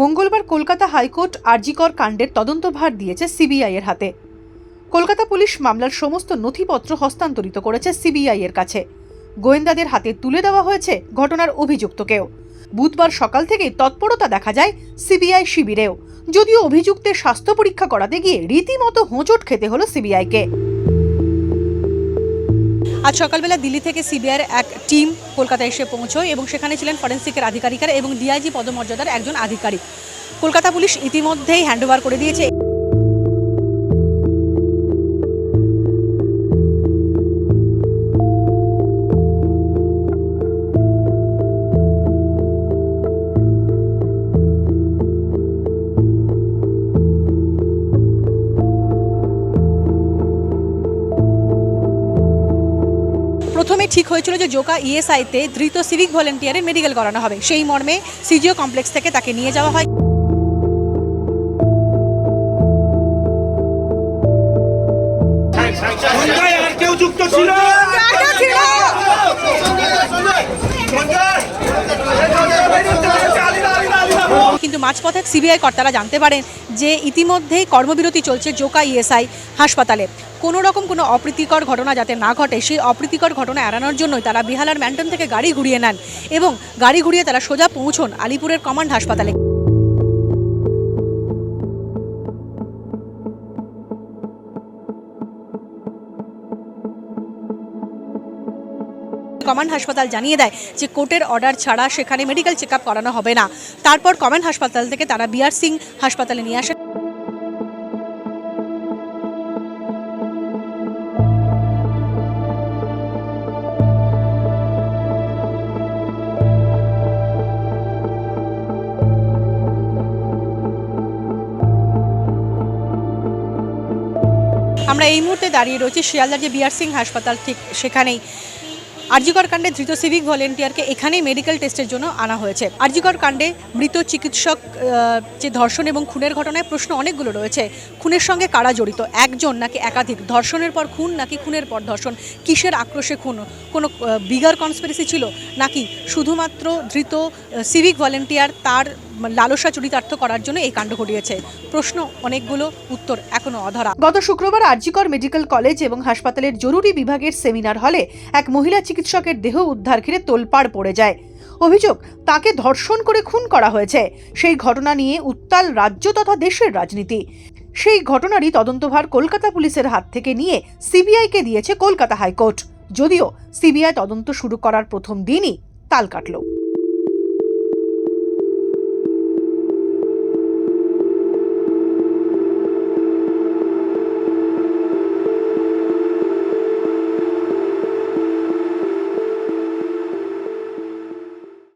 মঙ্গলবার কলকাতা হাইকোর্ট আরজিকর কাণ্ডের তদন্তভার দিয়েছে সিবিআই এর হাতে। কলকাতা পুলিশ মামলার সমস্ত নথিপত্র হস্তান্তরিত করেছে সিবিআই এর কাছে। গোয়েন্দাদের হাতে তুলে দেওয়া হয়েছে ঘটনার অভিযুক্তকেও। বুধবার সকাল থেকেই তৎপরতা দেখা যায় সিবিআই শিবিরেও। যদিও অভিযুক্তের স্বাস্থ্য পরীক্ষা করাতে গিয়ে রীতিমতো হোঁচট খেতে হলো সিবিআইকে আজ সকালবেলা দিল্লি থেকে সিবিআইয়ের এক টিম কলকাতায় এসে পৌঁছয় এবং সেখানে ছিলেন ফরেন্সিকের আধিকারিকার এবং ডিআইজি পদমর্যাদার একজন আধিকারিক। কলকাতা পুলিশ ইতিমধ্যেই হ্যান্ডওভার করে দিয়েছে। ঠিক হয়েছিল যে জোকা ইএসআইতে ধৃত সিভিক ভলেন্টিয়ারের মেডিকেল করানো হবে সেই মর্মে সিজিও কমপ্লেক্স থেকে তাকে নিয়ে যাওয়া হয় যুক্ত ছিল কিন্তু মাঝপথে সিবিআই কর্তারা জানতে পারেন যে ইতিমধ্যেই কর্মবিরতি চলছে জোকা ইএসআই হাসপাতালে। কোনো রকম কোনো অপ্রীতিকর ঘটনা যাতে না ঘটে, সেই অপ্রীতিকর ঘটনা এড়ানোর জন্যই তারা বিহালার ম্যান্টন থেকে গাড়ি ঘুরিয়ে নেন এবং গাড়ি ঘুরিয়ে তারা সোজা পৌঁছন আলিপুরের কমান্ড হাসপাতালে। কমান্ড হাসপাতাল জানিয়ে দেয় যে কোর্টের অর্ডার ছাড়া সেখানে মেডিকেল চেক করানো হবে না। তারপর কমান্ড হাসপাতাল থেকে তারা বিআর সিং হাসপাতালে নিয়ে আসেন আমরা এই মুহূর্তে দাঁড়িয়ে রয়েছি শিয়ালদার যে বিআর সিং হাসপাতাল, ঠিক সেখানেই। আরজিকর কাণ্ডে ধৃত সিভিক ভলেন্টিয়ারকে এখানেই মেডিকেল টেস্টের জন্য আনা হয়েছে। আরজিকর কাণ্ডে মৃত চিকিৎসক যে ধর্ষণ এবং খুনের ঘটনায় প্রশ্ন অনেকগুলো রয়েছে। খুনের সঙ্গে কারা জড়িত? একজন নাকি একাধিক? ধর্ষণের পর খুন নাকি খুনের পর ধর্ষণ? কিসের আক্রোশে খুন? কোনো বিগার কনস্পিরেসি ছিল? নাকি শুধুমাত্র ধৃত সিভিক ভলেন্টিয়ার তার লালসা চরিতার্থ করার জন্য এই কাণ্ড ঘটিয়েছে। প্রশ্ন অনেকগুলো, উত্তর এখনও অধরা। গত শুক্রবার আরজিকর মেডিকেল কলেজ এবং হাসপাতালের জরুরি বিভাগের সেমিনার হলে এক মহিলা চিকিৎসকের দেহ উদ্ধার ঘিরে তোলপাড় পড়ে যায়। অভিযোগ, তাকে ধর্ষণ করে খুন করা হয়েছে। সেই ঘটনা নিয়ে উত্তাল রাজ্য তথা দেশের রাজনীতি। সেই ঘটনারই তদন্তভার কলকাতা পুলিশের হাত থেকে নিয়ে সিবিআইকে দিয়েছে কলকাতা হাইকোর্ট। যদিও সিবিআই তদন্ত শুরু করার প্রথম দিনই তাল কাটল।